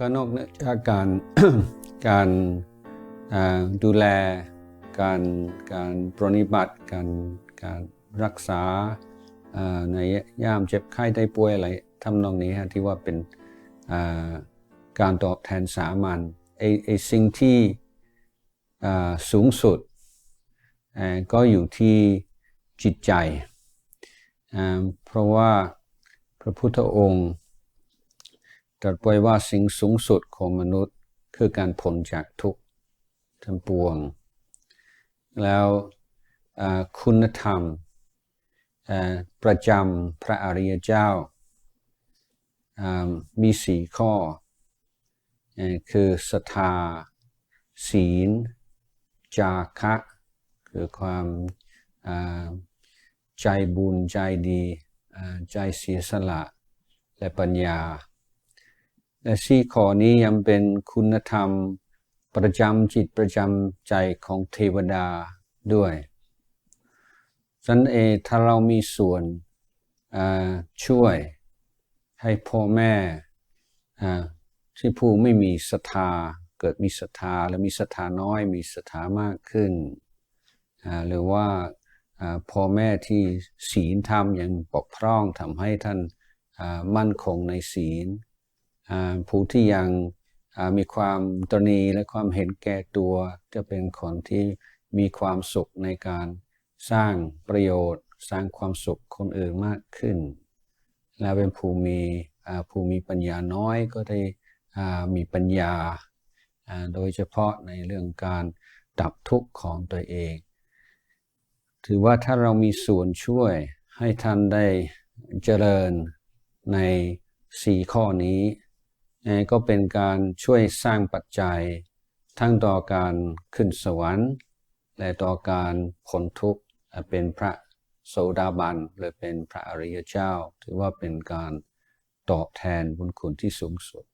ก็นอกเหนือจากการการดูแล การการปรนนิบัติ การการรักษาในย่ามเจ็บไข้ได้ป่วยอะไรทำนองนี้ฮะที่ว่าเป็นการตอบแทนสามัญไอไอสิ่งที่สูงสุดก็อยู่ที่จิตใจ เพราะว่าพระพุทธองค์ ตรัสไว้ว่าสิ่งสูงสุดของมนุษย์คือการพ้นจากทุกข์ทั้งปวง แล้วคุณธรรมประจำพระอริยเจ้ามีสี่ข้อ คือศรัทธา ศีล จาคะ คือความใจบุญใจดี ใจเสียสละ และปัญญา และสี่ข้อนี้ยังเป็นคุณธรรมประจำจิตประจำใจของเทวดาด้วยฉันเอถ้าเรามีส่วนช่วยให้พ่อแม่ที่ผู้ไม่มีศรัทธาเกิดมีศรัทธาและมีศรัทธาน้อยมีศรัทธามากขึ้น หรือว่าพ่อแม่ที่ศีลธรรมยังปกพร่องทำให้ท่านมั่นคงในศีล ผู้ที่ยังมีความตรณีและความเห็นแก่ตัวจะเป็นคนที่มีความสุขในการสร้างประโยชน์ สร้างความสุขคนอื่นมากขึ้น และเป็นผู้มีผู้มีปัญญาน้อยก็ได้มีปัญญา โดยเฉพาะในเรื่องการดับทุกข์ของตัวเอง ถือว่าถ้าเรามีส่วนช่วยให้ท่านได้เจริญในสี่ข้อนี้ ก็เป็นการช่วยสร้างปัจจัย ทั้งต่อการขึ้นสวรรค์ และต่อการพ้นทุกข์เป็นพระโสดาบันหรือเป็นพระอริยเจ้า ถือว่าเป็นการตอบแทนบุญคุณที่สูงสุด